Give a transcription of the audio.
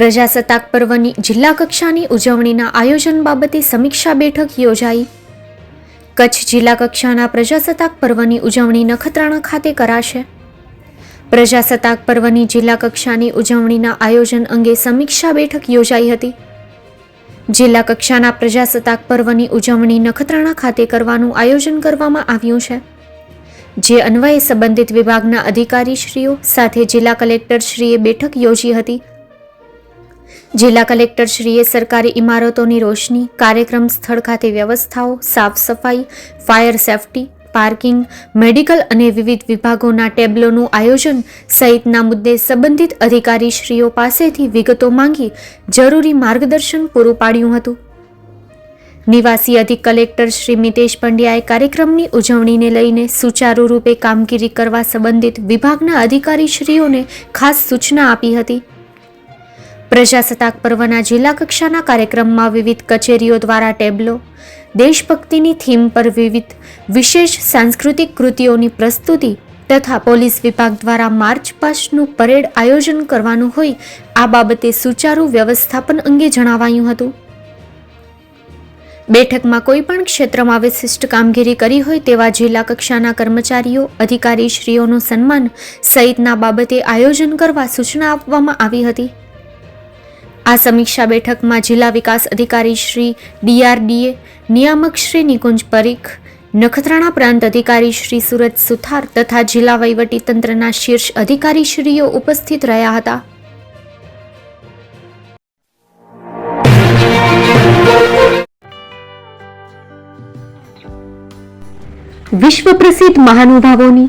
પ્રજાસત્તાક પર્વની જિલ્લા કક્ષાની ઉજવણીના આયોજન બાબતે સમીક્ષા બેઠક યોજાઈ. કચ્છ જિલ્લા કક્ષાના પ્રજાસત્તાક પર્વની ઉજવણી નખત્રાણા ખાતે કરાશે. પ્રજાસત્તાક પર્વની જિલ્લા કક્ષાની ઉજવણીના આયોજન અંગે સમીક્ષા બેઠક યોજાઈ હતી. જિલ્લા કક્ષાના પ્રજાસત્તાક પર્વની ઉજવણી નખત્રાણા ખાતે કરવાનું આયોજન કરવામાં આવ્યું છે. જે અન્વયે સંબંધિત વિભાગના અધિકારીશ્રીઓ સાથે જિલ્લા કલેક્ટરશ્રીએ બેઠક યોજી હતી. જિલ્લા કલેક્ટરશ્રીએ સરકારી ઇમારતોની રોશની, કાર્યક્રમ સ્થળ ખાતે વ્યવસ્થાઓ, સાફ સફાઈ, ફાયર સેફટી, પાર્કિંગ, મેડિકલ અને વિવિધ વિભાગોના ટેબ્લોનું આયોજન સહિતના મુદ્દે સંબંધિત અધિકારીશ્રીઓ પાસેથી વિગતો માંગી જરૂરી માર્ગદર્શન પૂરું પાડ્યું હતું. નિવાસી અધિક કલેક્ટર શ્રી મિતેશ પંડ્યાએ કાર્યક્રમની ઉજવણીને લઈને સુચારુ રૂપે કામગીરી કરવા સંબંધિત વિભાગના અધિકારીશ્રીઓને ખાસ સૂચના આપી હતી. પ્રજાસત્તાક પર્વના જિલ્લા કક્ષાના કાર્યક્રમમાં વિવિધ કચેરીઓ દ્વારા ટેબ્લો, દેશભક્તિની થીમ પર વિવિધ વિશેષ સાંસ્કૃતિક કૃતિઓની પ્રસ્તુતિ તથા પોલીસ વિભાગ દ્વારા માર્ચ પાસ્ટનું પરેડ આયોજન કરવાનું હોય, આ બાબતે સુચારુ વ્યવસ્થાપન અંગે જણાવાયું હતું. બેઠકમાં કોઈપણ ક્ષેત્રમાં વિશિષ્ટ કામગીરી કરી હોય તેવા જિલ્લા કક્ષાના કર્મચારીઓ, અધિકારીશ્રીઓનું સન્માન સહિતના બાબતે આયોજન કરવા સૂચના આપવામાં આવી હતી. આ સમીક્ષા બેઠકમાં જિલ્લા વિકાસ અધિકારી શ્રી ડીઆરડીએ, નિયામક શ્રી નિકુંજ પરીખ, નખત્રાણા પ્રાંત અધિકારી શ્રી સુરત સુથાર તથા જિલ્લા તંત્રના શીર્ષ અધિકારીશ્રીઓ ઉપસ્થિત રહ્યા હતા. વિશ્વ પ્રસિદ્ધ મહાનુભાવોની